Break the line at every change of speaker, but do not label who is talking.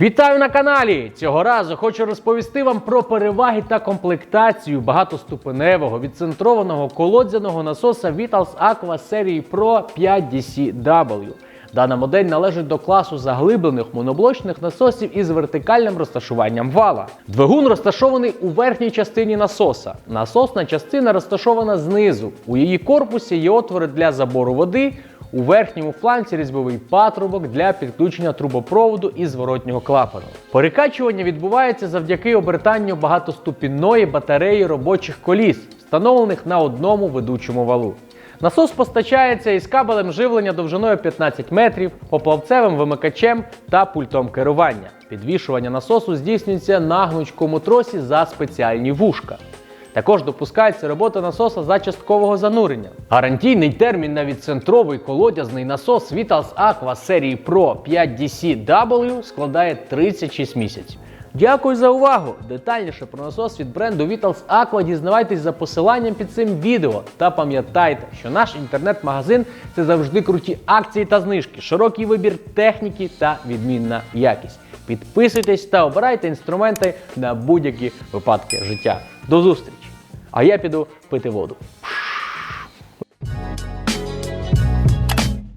Вітаю на каналі! Цього разу хочу розповісти вам про переваги та комплектацію багатоступеневого відцентрованого колодзяного насоса Vitals Aqua серії Pro 5DCW. Дана модель належить до класу заглиблених моноблочних насосів із вертикальним розташуванням вала. Двигун розташований у верхній частині насоса. Насосна частина розташована знизу. У її корпусі є отвори для забору води. У верхньому фланці різьбовий патрубок для підключення трубопроводу і зворотнього клапану. Перекачування відбувається завдяки обертанню багатоступінної батареї робочих коліс, встановлених на одному ведучому валу. Насос постачається із кабелем живлення довжиною 15 метрів, поплавцевим вимикачем та пультом керування. Підвішування насосу здійснюється на гнучкому тросі за спеціальні вушка. Також допускається робота насоса за часткового занурення. Гарантійний термін на відцентровий колодязний насос Vitals Aqua серії Pro 5DC-W складає 36 місяців. Дякую за увагу! Детальніше про насос від бренду Vitals Aqua дізнавайтесь за посиланням під цим відео. Та пам'ятайте, що наш інтернет-магазин це завжди круті акції та знижки, широкий вибір техніки та відмінна якість. Підписуйтесь та обирайте інструменти на будь-які випадки життя. До зустрічі! А я піду пити воду.